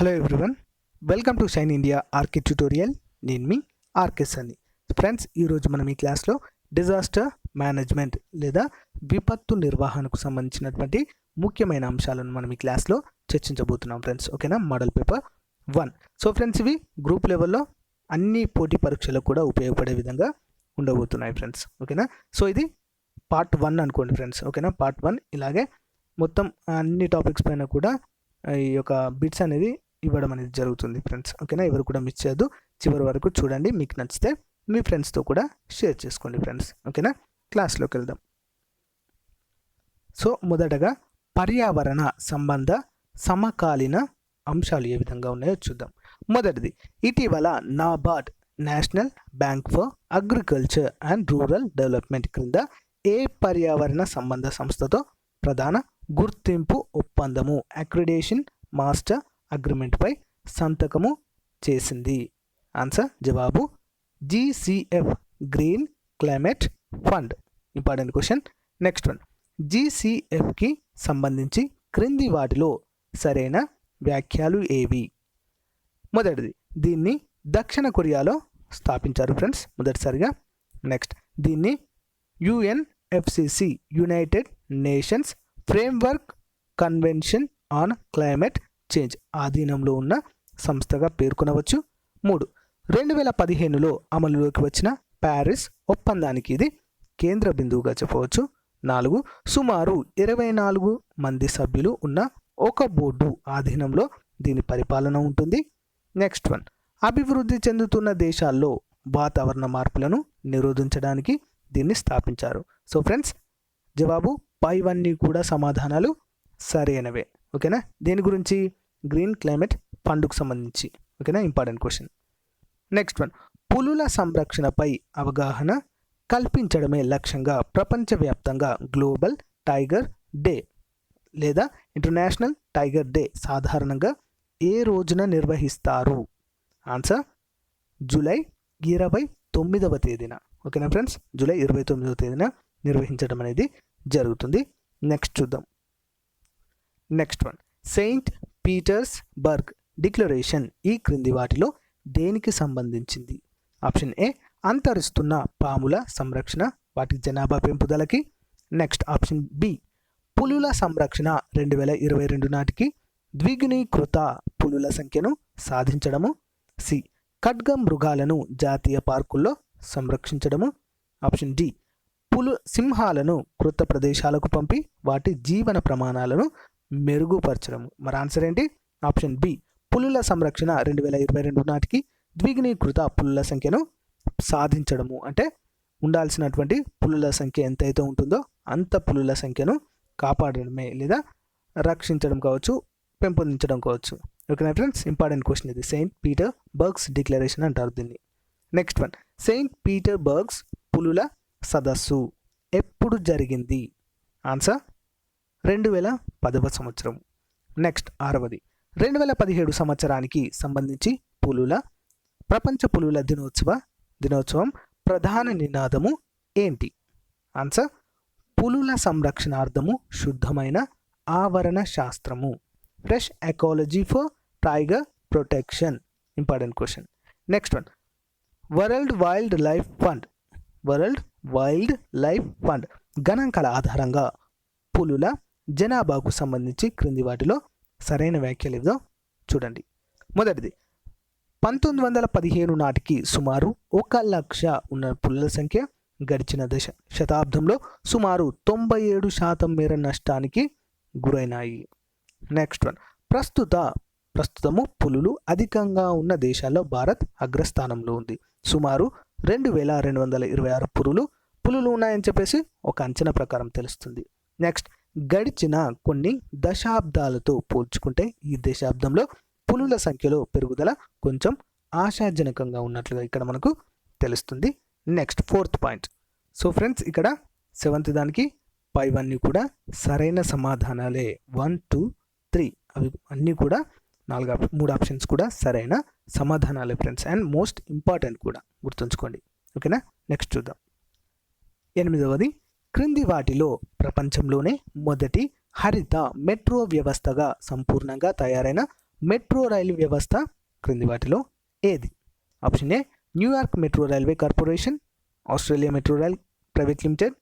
Hello everyone welcome to shine India RK tutorial నేను మీ RK సన్ని friends ఈరోజు మనం ఈ క్లాస్లో డిజాస్టర్ మేనేజ్మెంట్ లేదా విపత్తు నిర్వహణకు సంబంధించినటువంటి ముఖ్యమైన అంశాలను మనం ఈ క్లాస్లో చర్చించబోతున్నాం ఫ్రెండ్స్ ఓకేనా model paper one so friends ఇవి గ్రూప్ లెవెల్లో అన్ని పోటీ పరీక్షలకు కూడా ఉపయోగపడే విధంగా ఉండబోతున్నాయి ఫ్రెండ్స్ ఓకేనా సో ఇది పార్ట్ వన్ అనుకోండి ఫ్రెండ్స్ ఓకేనా పార్ట్ వన్ ఇలాగే మొత్తం అన్ని టాపిక్స్ పైన కూడా ఈ యొక్క బిట్స్ అనేది ఇవ్వడం అనేది జరుగుతుంది ఫ్రెండ్స్. ఓకేనా? ఎవరు కూడా మిస్ చేయొద్దు. చివరి వరకు చూడండి. మీకు నచ్చితే మీ ఫ్రెండ్స్తో కూడా షేర్ చేసుకోండి ఫ్రెండ్స్. ఓకేనా? క్లాస్లోకి వెళ్దాం. సో మొదటగా పర్యావరణ సంబంధ సమకాలీన అంశాలు ఏ విధంగా ఉన్నాయో చూద్దాం. మొదటిది ఇటీవల NABARD national bank for agriculture and rural development క్రింద ఏ పర్యావరణ సంబంధ సంస్థతో ప్రధాన గుర్తింపు ఒప్పందము? అక్రిడేషన్ మాస్టర్ అగ్రిమెంట్పై సంతకము చేసింది. ఆన్సర్ జవాబు GCF green climate fund important question. Next one. జీసీఎఫ్కి సంబంధించి క్రింది వాటిలో సరైన వ్యాఖ్యలు ఏవి? మొదటిది దీన్ని దక్షిణ కొరియాలో స్థాపించారు ఫ్రెండ్స్ మొదటిసారిగా. నెక్స్ట్ దీన్ని UNFCCC united nations framework convention on climate change ఆధీనంలో ఉన్న సంస్థగా పేర్కొనవచ్చు. మూడు రెండు వేల పదిహేనులో అమలులోకి వచ్చిన ప్యారిస్ ఒప్పందానికి ఇది కేంద్ర బిందువుగా చెప్పవచ్చు. నాలుగు సుమారు ఇరవై నాలుగు మంది సభ్యులు ఉన్న ఒక బోర్డు ఆధీనంలో దీని పరిపాలన ఉంటుంది. నెక్స్ట్ వన్ అభివృద్ధి చెందుతున్న దేశాల్లో వాతావరణ మార్పులను నిరోధించడానికి దీన్ని స్థాపించారు. సో ఫ్రెండ్స్ జవాబు పైవన్నీ కూడా సమాధానాలు సరైనవే. ఓకేనా? దేని గురించి? గ్రీన్ క్లైమేట్ ఫండ్కు సంబంధించి. ఓకేనా? Important question. Next one. పులుల సంరక్షణపై అవగాహన కల్పించడమే లక్ష్యంగా ప్రపంచవ్యాప్తంగా గ్లోబల్ టైగర్ డే లేదా ఇంటర్నేషనల్ టైగర్ డే సాధారణంగా ఏ రోజున నిర్వహిస్తారు? ఆన్సర్ జూలై ఇరవై తొమ్మిదవ తేదీన. ఓకేనా ఫ్రెండ్స్? జూలై ఇరవై తొమ్మిదవ తేదీన నిర్వహించడం అనేది జరుగుతుంది. నెక్స్ట్ చూద్దాం. Next one. Saint Petersburg declaration ఈ క్రింది వాటిలో దేనికి సంబంధించింది? ఆప్షన్ ఏ అంతరిస్తున్న పాముల సంరక్షణ వాటి జనాభా పెంపుదలకి. నెక్స్ట్ ఆప్షన్ బి పులుల సంరక్షణ రెండు వేల ఇరవై రెండు నాటికి. ద్విగుణీకృత పులుల సంఖ్యను సాధించడము. సి ఖడ్గ మృగాలను జాతీయ పార్కుల్లో సంరక్షించడము. ఆప్షన్ డి పులు సింహాలను కృత ప్రదేశాలకు పంపి వాటి జీవన ప్రమాణాలను మెరుగుపరచడము. మరి ఆన్సర్ ఏంటి? ఆప్షన్ బి పులుల సంరక్షణ రెండు వేల ఇరవై రెండు నాటికి ద్విగుణీకృత పులుల సంఖ్యను సాధించడము. అంటే ఉండాల్సినటువంటి పులుల సంఖ్య ఎంతైతే ఉంటుందో అంత పులుల సంఖ్యను కాపాడడమే లేదా రక్షించడం కావచ్చు పెంపొందించడం కావచ్చు. ఓకేనా ఫ్రెండ్స్ ఇంపార్టెంట్ క్వశ్చన్ ఇది. సెయింట్ పీటర్ బర్గ్స్ డిక్లరేషన్ అంటారు దీన్ని. Next one Saint Petersburg పులుల సదస్సు ఎప్పుడు జరిగింది? ఆన్సర్ రెండు వేల పదవ సంవత్సరం. నెక్స్ట్ ఆరవది. రెండు వేల పదిహేడు సంవత్సరానికి సంబంధించి పులుల ప్రపంచ పులుల దినోత్సవ దినోత్సవం ప్రధాన నినాదము ఏంటి? ఆన్సర్ పులుల సంరక్షణార్థము శుద్ధమైన ఆవరణ శాస్త్రము. Fresh ecology for tiger protection. Important question. Next one. World wildlife fund. World wildlife fund. గణాంకాల ఆధారంగా పులుల జనాభాకు సంబంధించి క్రింది వాటిలో సరైన వ్యాఖ్యలు ఏదో చూడండి. మొదటిది పంతొమ్మిది వందల పదిహేను నాటికి సుమారు ఒక లక్ష ఉన్న పులుల సంఖ్య గడిచిన దశ శతాబ్దంలో సుమారు తొంభై ఏడు శాతం మేర నష్టానికి గురైనాయి. నెక్స్ట్ వన్ ప్రస్తుత ప్రస్తుతము పులులు అధికంగా ఉన్న దేశాల్లో భారత్ అగ్రస్థానంలో ఉంది. సుమారు రెండు వేల రెండు వందల ఇరవై ఆరు పులులు పులులు ఉన్నాయని చెప్పేసి ఒక అంచనా ప్రకారం తెలుస్తుంది. నెక్స్ట్ గడిచిన కొన్ని దశాబ్దాలతో పోల్చుకుంటే ఈ దశాబ్దంలో పులుల సంఖ్యలో పెరుగుదల కొంచెం ఆశాజనకంగా ఉన్నట్లుగా ఇక్కడ మనకు తెలుస్తుంది. Next fourth point. So friends ఇక్కడ సెవెంత్ దానికి పైవన్నీ కూడా సరైన సమాధానాలే. One two three. అవి అన్నీ కూడా నాలుగు మూడు ఆప్షన్స్ కూడా సరైన సమాధానాలే ఫ్రెండ్స్. అండ్ మోస్ట్ ఇంపార్టెంట్ కూడా గుర్తుంచుకోండి. ఓకేనా? నెక్స్ట్ చూద్దాం. ఎనిమిదవది క్రింది వాటిలో ప్రపంచంలోనే మొదటి హరిత మెట్రో వ్యవస్థగా సంపూర్ణంగా తయారైన మెట్రో రైలు వ్యవస్థ క్రింది వాటిలో ఏది? Option A New York metro railway corporation Australia metro rail private limited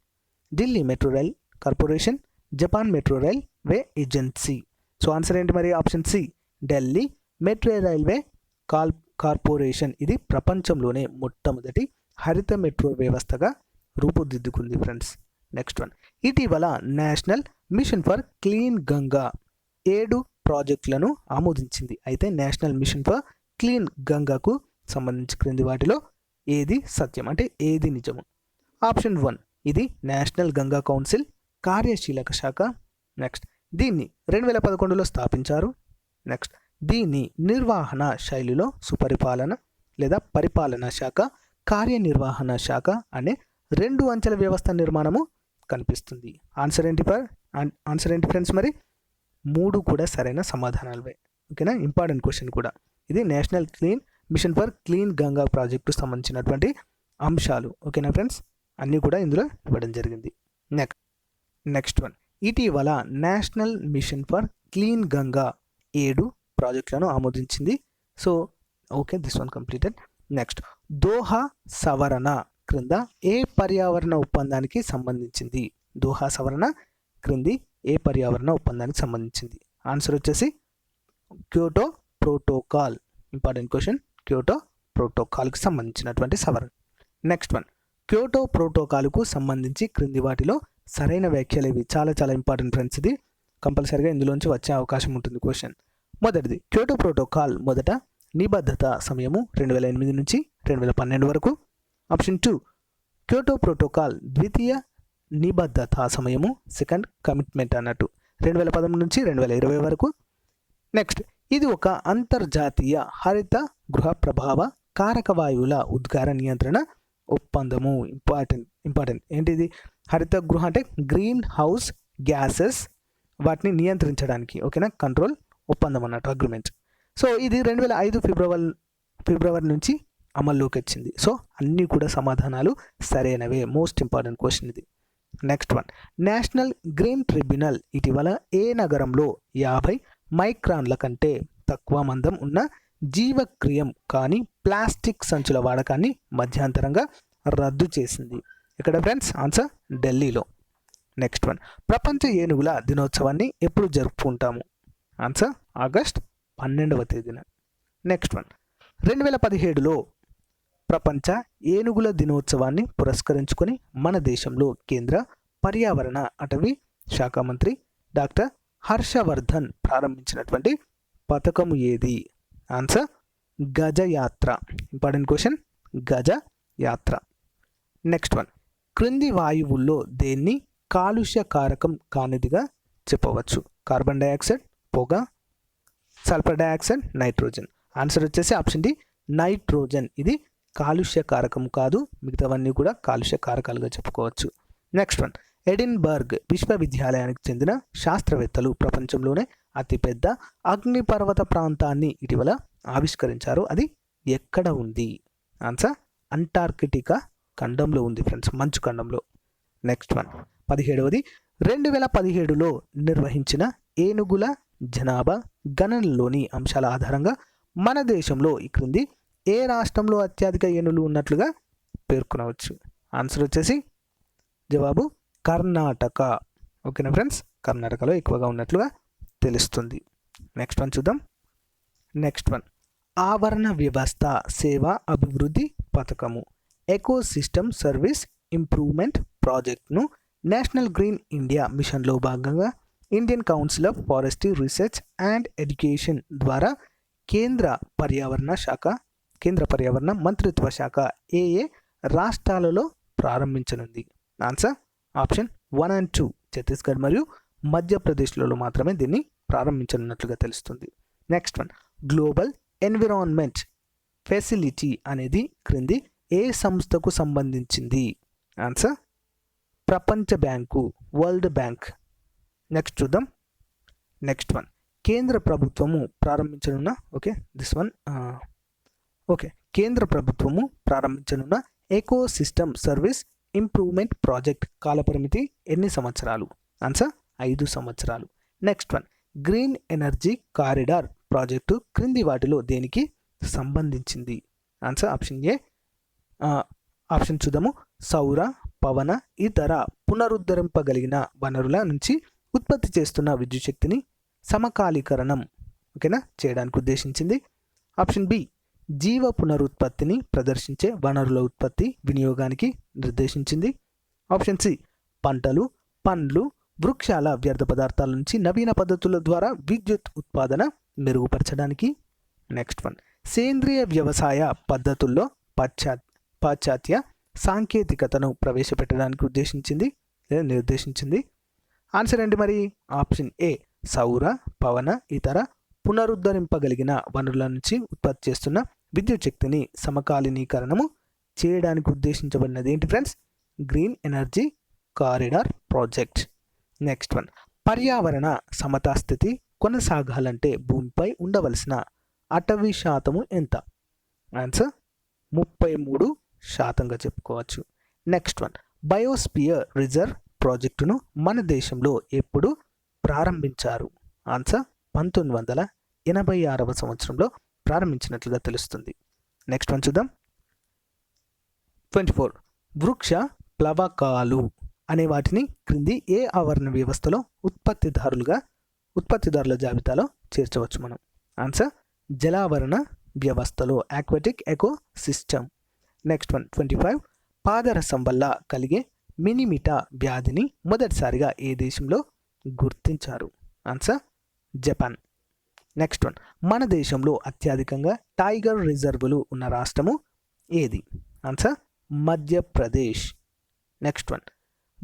Delhi metro rail corporation Japan metro railway agency. So answer ఏంటి మరి? Option C Delhi metro railway call corporation. ఇది ప్రపంచంలోనే మొట్టమొదటి హరిత మెట్రో వ్యవస్థగా రూపుదిద్దుకుంది ఫ్రెండ్స్. నెక్స్ట్ వన్ ఇటీవల national mission for clean Ganga ఏడు ప్రాజెక్టులను ఆమోదించింది. అయితే నేషనల్ మిషన్ ఫర్ క్లీన్ గంగాకు సంబంధించి క్రింది వాటిలో ఏది సత్యం? అంటే ఏది నిజము? Option one. ఇది నేషనల్ గంగా కౌన్సిల్ కార్యశీలక శాఖ. నెక్స్ట్ దీన్ని రెండు వేల పదకొండులో స్థాపించారు. నెక్స్ట్ దీని నిర్వహణ శైలిలో సుపరిపాలన లేదా పరిపాలనా శాఖ కార్యనిర్వహణ శాఖ అనే రెండు అంచెల వ్యవస్థ నిర్మాణము కనిపిస్తుంది. ఆన్సర్ ఏంటి ఫర్ ఆన్సర్ ఏంటి ఫ్రెండ్స్ మరి? మూడు కూడా సరైన సమాధానాలవే. ఓకేనా? ఇంపార్టెంట్ క్వశ్చన్ కూడా. ఇది national clean mission for clean Ganga project సంబంధించినటువంటి అంశాలు. ఓకేనా ఫ్రెండ్స్ అన్నీ కూడా ఇందులో ఇవ్వడం జరిగింది. నెక్స్ట్ నెక్స్ట్ వన్ ఇటీవల national mission for clean Ganga ఏడు ప్రాజెక్టులను ఆమోదించింది. So okay this one completed next Doha సవరణ క్రింద ఏ పర్యావరణ ఒప్పందానికి సంబంధించింది? దోహా సవరణ క్రింది ఏ పర్యావరణ ఒప్పందానికి సంబంధించింది? ఆన్సర్ వచ్చేసి Kyoto protocol. Important question. Kyoto ప్రోటోకాల్కి సంబంధించినటువంటి సవరణ. Next one. క్యోటో ప్రోటోకాల్కు సంబంధించి క్రింది వాటిలో సరైన వ్యాఖ్యలు ఇవి. చాలా చాలా ఇంపార్టెంట్ ఫ్రెండ్స్ ఇది. కంపల్సరీగా ఇందులోంచి వచ్చే అవకాశం ఉంటుంది క్వశ్చన్. మొదటిది. క్యోటో ప్రోటోకాల్ మొదట నిబద్ధత సమయము రెండు వేల ఎనిమిది నుంచి రెండు వేల పన్నెండు వరకు ఆప్షన్ టూ. క్యోటో ప్రోటోకాల్ ద్వితీయ నిబద్ధత సమయము సెకండ్ కమిట్మెంట్ అన్నట్టు. రెండు వేల పదమూడు నుంచి రెండు వేల ఇరవై వరకు. నెక్స్ట్ ఇది ఒక అంతర్జాతీయ హరిత గృహ ప్రభావ కారక వాయువుల ఉద్గార నియంత్రణ ఒప్పందము. Important important. ఏంటిది? హరిత గృహ అంటే గ్రీన్ హౌస్ గ్యాసెస్ వాటిని నియంత్రించడానికి ఓకేనా? కంట్రోల్ ఒప్పందం అన్నట్టు అగ్రిమెంట్. సో ఇది రెండు వేల ఐదు ఫిబ్రవరి ఫిబ్రవరి నుంచి అమల్లోకి వచ్చింది సో అన్నీ కూడా సమాధానాలు సరైనవే. మోస్ట్ ఇంపార్టెంట్ క్వశ్చన్ ఇది. Next one national green tribunal ఇటీవల ఏ నగరంలో యాభై మైక్రాన్ల కంటే తక్కువ మందం ఉన్న జీవక్రియం కానీ ప్లాస్టిక్ సంచుల వాడకాన్ని మధ్యాంతరంగా రద్దు చేసింది. ఇక్కడ ఫ్రెండ్స్ ఆన్సర్ ఢిల్లీలో. నెక్స్ట్ వన్ ప్రపంచ ఏనుగుల దినోత్సవాన్ని ఎప్పుడు జరుపుకుంటాము? ఆన్సర్ ఆగస్ట్ పన్నెండవ తేదీన. నెక్స్ట్ వన్ రెండు వేల పదిహేడులో ప్రపంచ ఏనుగుల దినోత్సవాన్ని పురస్కరించుకొని మన దేశంలో కేంద్ర పర్యావరణ అటవీ శాఖ మంత్రి డాక్టర్ హర్షవర్ధన్ ప్రారంభించినటువంటి పథకము ఏది? Answer గజయాత్ర important question Gaj Yatra. Next one. క్రింది వాయువుల్లో దేన్ని కాలుష్య కారకం కానిదిగా చెప్పవచ్చు? కార్బన్ డైఆక్సైడ్ పొగ సల్ఫర్ డైఆక్సైడ్ నైట్రోజన్. ఆన్సర్ వచ్చేసి ఆప్షన్ డి నైట్రోజన్. ఇది కాలుష్య కారకం కాదు మిగతావన్నీ కూడా కాలుష్య కారకాలుగా చెప్పుకోవచ్చు. నెక్స్ట్ వన్ ఎడిన్బర్గ్ విశ్వవిద్యాలయానికి చెందిన శాస్త్రవేత్తలు ప్రపంచంలోనే అతిపెద్ద అగ్నిపర్వత ప్రాంతాన్ని ఇటీవల ఆవిష్కరించారు. అది ఎక్కడ ఉంది? ఆన్సర్ అంటార్కిటికా ఖండంలో ఉంది ఫ్రెండ్స్ మంచు ఖండంలో. నెక్స్ట్ వన్ పదిహేడవది. రెండు వేల పదిహేడులో నిర్వహించిన ఏనుగుల జనాభా గణనలోని అంశాల ఆధారంగా మన దేశంలో ఈ క్రింది ఏ రాష్ట్రంలో అత్యధిక ఏనులు ఉన్నట్లుగా పేర్కొనవచ్చు? ఆన్సర్ వచ్చేసి జవాబు కర్ణాటక. ఓకేనా ఫ్రెండ్స్? కర్ణాటకలో ఎక్కువగా ఉన్నట్లుగా తెలుస్తుంది. నెక్స్ట్ వన్ చూద్దాం. నెక్స్ట్ వన్ ఆవరణ వ్యవస్థ సేవా అభివృద్ధి పథకము. ఎకో సిస్టమ్ సర్వీస్ ఇంప్రూవ్మెంట్ ప్రాజెక్ట్ను నేషనల్ గ్రీన్ ఇండియా మిషన్లో భాగంగా Indian council of forestry research and education ద్వారా కేంద్ర పర్యావరణ శాఖ కేంద్ర పర్యావరణ మంత్రిత్వ శాఖ ఏ ఏ రాష్ట్రాలలో ప్రారంభించనుంది. Answer option one and two Chhattisgarh మరియు మధ్యప్రదేశ్లలో మాత్రమే దీన్ని ప్రారంభించనున్నట్లుగా తెలుస్తుంది. Next one global environment facility అనేది క్రింది ఏ సంస్థకు సంబంధించింది? ఆన్సర్ ప్రపంచ బ్యాంకు వరల్డ్ బ్యాంక్ నెక్స్ట్ చూద్దాం. నెక్స్ట్ వన్ కేంద్ర ప్రభుత్వము ప్రారంభించనున్న ఓకే దిస్ వన్ ఓకే. కేంద్ర ప్రభుత్వము ప్రారంభించనున్న eco system service improvement project కాలపరిమితి ఎన్ని సంవత్సరాలు? ఆన్సర్ ఐదు సంవత్సరాలు. Next one green energy corridor project క్రింది వాటిలో దేనికి సంబంధించింది? ఆన్సర్ ఆప్షన్ ఏ ఆప్షన్ చూద్దాము. సౌర పవన ఇతర పునరుద్ధరింపగలిగిన వనరుల నుంచి ఉత్పత్తి చేస్తున్న విద్యుత్ శక్తిని సమకాలీకరణం ఓకేనా చేయడానికి ఉద్దేశించింది. ఆప్షన్ బి జీవ పునరుత్పత్తిని ప్రదర్శించే వనరుల ఉత్పత్తి వినియోగానికి నిర్దేశించింది. ఆప్షన్ సి పంటలు పండ్లు వృక్షాల వ్యర్థ పదార్థాల నుంచి నవీన పద్ధతుల ద్వారా విద్యుత్ ఉత్పాదన మెరుగుపరచడానికి. నెక్స్ట్ వన్ సేంద్రియ వ్యవసాయ పద్ధతుల్లో పాశ్చా పాశ్చాత్య సాంకేతికతను ప్రవేశపెట్టడానికి ఉద్దేశించింది లేదా నిర్దేశించింది? ఆన్సర్ ఏంటి మరి? ఆప్షన్ ఏ సౌర పవన ఇతర పునరుద్ధరింపగలిగిన వనరుల నుంచి ఉత్పత్తి చేస్తున్న విద్యుత్ శక్తిని సమకాలీనీకరణము చేయడానికి ఉద్దేశించబడినది ఏంటి friends green energy corridor project next one పర్యావరణ సమతా స్థితి కొనసాగాలంటే భూమిపై ఉండవలసిన అటవీ శాతము ఎంత? ఆన్సర్ ముప్పై మూడు శాతంగా చెప్పుకోవచ్చు. నెక్స్ట్ వన్ బయోస్పియర్ రిజర్వ్ ప్రాజెక్టును మన దేశంలో ఎప్పుడు ప్రారంభించారు? ఆన్సర్ పంతొమ్మిది వందల ఎనభై ఆరవ సంవత్సరంలో ప్రారంభించినట్లుగా తెలుస్తుంది. నెక్స్ట్ వన్ చూద్దాం. ట్వంటీ ఫోర్ వృక్ష ప్లవకాలు అనే వాటిని క్రింది ఏ ఆవరణ వ్యవస్థలో ఉత్పత్తిదారులుగా ఉత్పత్తిదారుల జాబితాలో చేర్చవచ్చు మనం? ఆన్సర్ జలావరణ వ్యవస్థలో aquatic ecosystem next one twenty five పాదరసం వల్ల కలిగే మినిమిటా వ్యాధిని మొదటిసారిగా ఏ దేశంలో గుర్తించారు? ఆన్సర్ జపాన్ నెక్స్ట్ వన్ మన దేశంలో అత్యధికంగా టైగర్ రిజర్వులు ఉన్న రాష్ట్రము ఏది? ఆన్సర్ మధ్యప్రదేశ్. నెక్స్ట్ వన్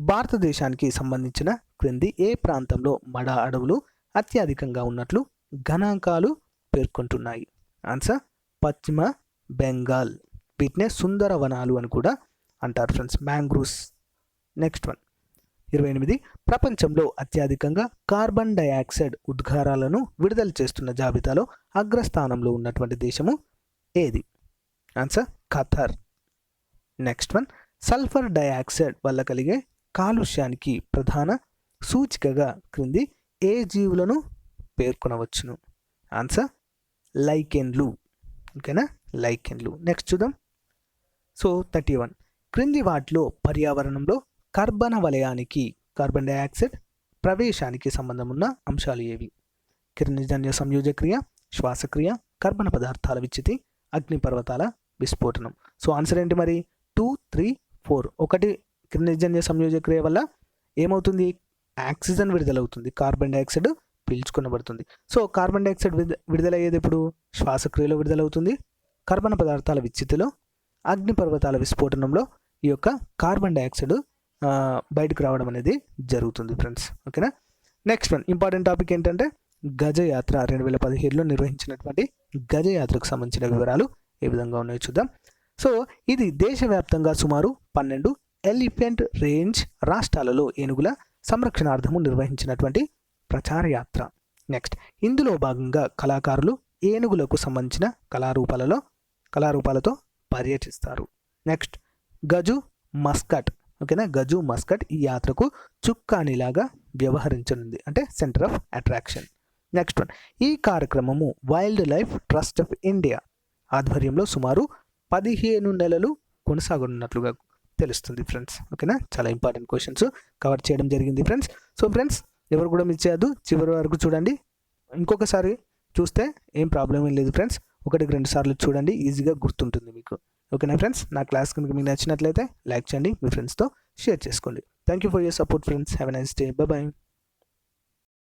భారతదేశానికి సంబంధించిన క్రింది ఏ ప్రాంతంలో మడ అడవులు అత్యధికంగా ఉన్నట్లు గణాంకాలు పేర్కొంటున్నాయి? ఆన్సర్ పశ్చిమ బెంగాల్. వీటినే సుందర వనాలు అని కూడా అంటారు ఫ్రెండ్స్ మ్యాంగ్రూవ్స్ నెక్స్ట్ వన్ ఇరవై ఎనిమిది ప్రపంచంలో అత్యధికంగా కార్బన్ డయాక్సైడ్ ఉద్గారాలను విడుదల చేస్తున్న జాబితాలో అగ్రస్థానంలో ఉన్నటువంటి దేశము ఏది? Answer Qatar. Next one sulphur dioxide వల్ల కలిగే కాలుష్యానికి ప్రధాన సూచికగా క్రింది ఏ జీవులను పేర్కొనవచ్చును? ఆన్సర్ లైకెన్లు ఓకేనా లైకెన్లు నెక్స్ట్ చూద్దాం. సో థర్టీ వన్ క్రింది వాటిలో పర్యావరణంలో కర్బన వలయానికి కార్బన్ డయాక్సైడ్ ప్రవేశానికి సంబంధం ఉన్న అంశాలు ఏవి? కిరణజన్య సంయోజక్రియ శ్వాసక్రియ కర్బన పదార్థాల విచ్చితి అగ్నిపర్వతాల విస్ఫోటనం. సో ఆన్సర్ ఏంటి మరి? టూ త్రీ ఫోర్ ఒకటి కిరణజన్య సంయోజక్రియ వల్ల ఏమవుతుంది? ఆక్సిజన్ విడుదలవుతుంది. కార్బన్ డైఆక్సైడ్ పీల్చుకునబడుతుంది. సో కార్బన్ డైఆక్సైడ్ విడుద విడుదలయ్యేది ఇప్పుడు శ్వాసక్రియలో విడుదలవుతుంది. కర్బన పదార్థాల విచ్చితిలో అగ్నిపర్వతాల విస్ఫోటనంలో ఈ యొక్క కార్బన్ డైఆక్సైడ్ బయటకు రావడం అనేది జరుగుతుంది ఫ్రెండ్స్ ఓకేనా? నెక్స్ట్ వన్ ఇంపార్టెంట్ టాపిక్ ఏంటంటే గజయాత్ర రెండు వేల పదిహేడులో నిర్వహించినటువంటి గజయాత్రకు సంబంధించిన వివరాలు ఏ విధంగా ఉన్నాయో చూద్దాం. సో ఇది దేశవ్యాప్తంగా సుమారు పన్నెండు ఎలిఫెంట్ రేంజ్ రాష్ట్రాలలో ఏనుగుల సంరక్షణార్థము నిర్వహించినటువంటి ప్రచార యాత్ర నెక్స్ట్ ఇందులో భాగంగా కళాకారులు ఏనుగులకు సంబంధించిన కళారూపాలలో కళారూపాలతో పర్యటిస్తారు. Next Gaju mascot. ఓకేనా? గజు మస్కట్ ఈ యాత్రకు చుక్కానిలాగా వ్యవహరించనుంది. అంటే centre of attraction next one ఈ కార్యక్రమము wildlife trust of India ఆధ్వర్యంలో సుమారు పదిహేను నెలలు కొనసాగనున్నట్లుగా తెలుస్తుంది ఫ్రెండ్స్ ఓకేనా? చాలా ఇంపార్టెంట్ క్వశ్చన్స్ కవర్ చేయడం జరిగింది ఫ్రెండ్స్ సో ఫ్రెండ్స్ ఎవరు కూడా మిస్ చేయద్దు. చివరి వరకు చూడండి. ఇంకొకసారి చూస్తే ఏం ప్రాబ్లం ఏం లేదు ఫ్రెండ్స్ ఒకటికి రెండు సార్లు చూడండి. ఈజీగా గుర్తుంటుంది మీకు. ఓకేనా ఫ్రెండ్స్ నా క్లాస్ కనుక మీకు నచ్చినట్లయితే లైక్ చేయండి మీ ఫ్రెండ్స్తో షేర్ చేసుకోండి. Thank you for your support friends have a nice day bye